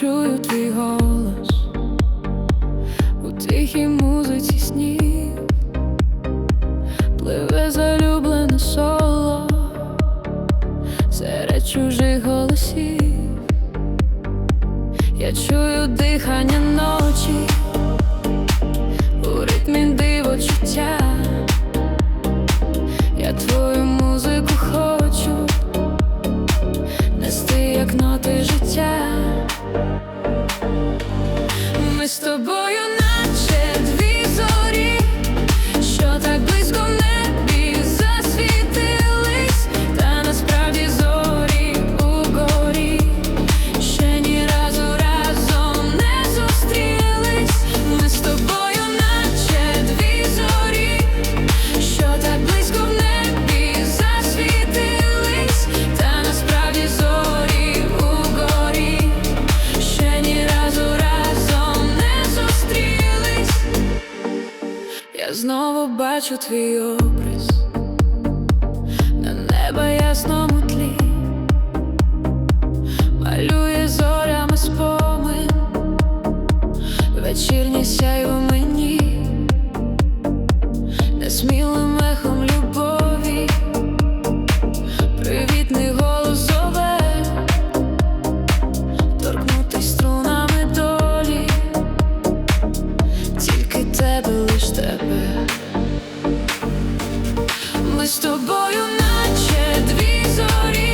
чую твій голос у тихій музиці снів пливе залюблене соло серед чужих голосів. Я чую дихання ночі у ритмі дивочуття. Я твою музику хочу нести як ноти життя. З тобою, Знову бачу твій образ. На неба ясному тлі, малює зорями спомин, вечірні сяй у мені, несмілим мехом любові, привітний голос зове, торкнутись струнами долі, тільки тебе лиш тебе з тобою, наче дві зорі.